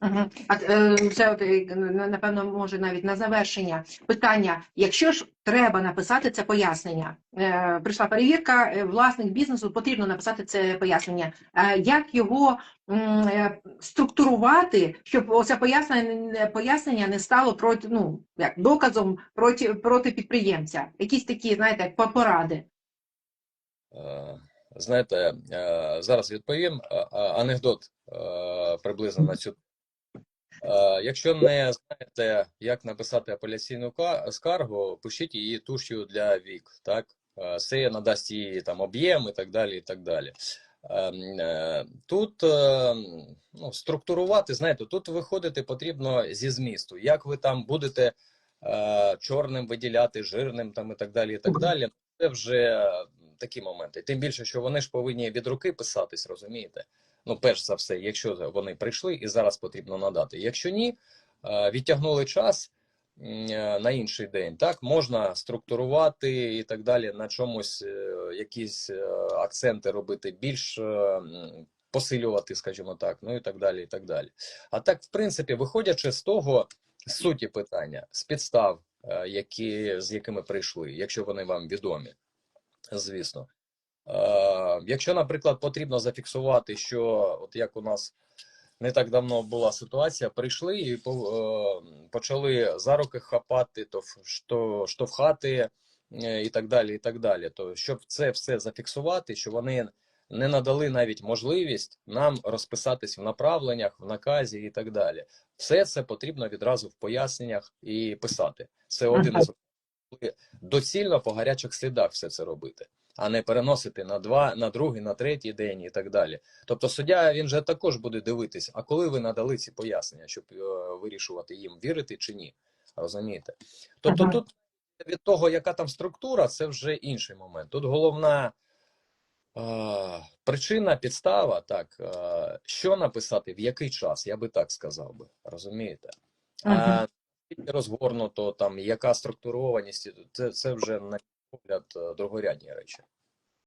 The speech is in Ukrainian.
А е, це е, на- напевно може навіть на завершення питання. Якщо ж треба написати це пояснення, е, прийшла перевірка, власник бізнесу потрібно написати це пояснення. Як його структурувати, щоб оце пояснення пояснення не стало проти ну як доказом проти проти підприємця? Якісь такі, знаєте, поради. Знаєте, зараз відповім анекдот приблизно на цю. Е, Якщо не знаєте, як написати апеляційну ка- скаргу, пишіть її туш'ю для вік. Так, це надасть їй там об'єм і так далі. І так далі. Ем, е, Тут е, ну, структурувати, знаєте, тут виходити потрібно зі змісту. Як ви там будете чорним виділяти, жирним там і так далі. І так далі. Це вже такі моменти. Тим більше, що вони ж повинні від руки писатись, розумієте? Ну, перш за все, якщо вони прийшли і зараз потрібно надати. Якщо ні, е, відтягнули час е, на інший день, так можна структурувати і так далі, на чомусь е, якісь акценти робити, більш посилювати, скажімо так, ну і так далі. і так далі. А так, в принципі, виходячи з того з суті питання, з підстав, які, з якими прийшли, якщо вони вам відомі, звісно. Е, Якщо, наприклад, потрібно зафіксувати, що от як у нас не так давно була ситуація, прийшли і е, почали за руки хапати, то штовхати е, і так далі. і так далі. То щоб це все зафіксувати, що вони не надали навіть можливість нам розписатись в направленнях, в наказі і так далі. Все це потрібно відразу в поясненнях і писати. Це один із доцільно по гарячих слідах все це робити, а не переносити на два, на другий, на третій день і так далі. Тобто суддя він же також буде дивитись, а коли ви надали ці пояснення, щоб е, вирішувати їм вірити чи ні. Розумієте? Тобто, Ага. тут від того, яка там структура, це вже інший момент. Тут головна е, причина, підстава, так, е, що написати, в який час, я би так сказав би. Розумієте? Мгм. А розгорнуто, там, яка структурованість, це, це вже на погляд е, другорядні речі.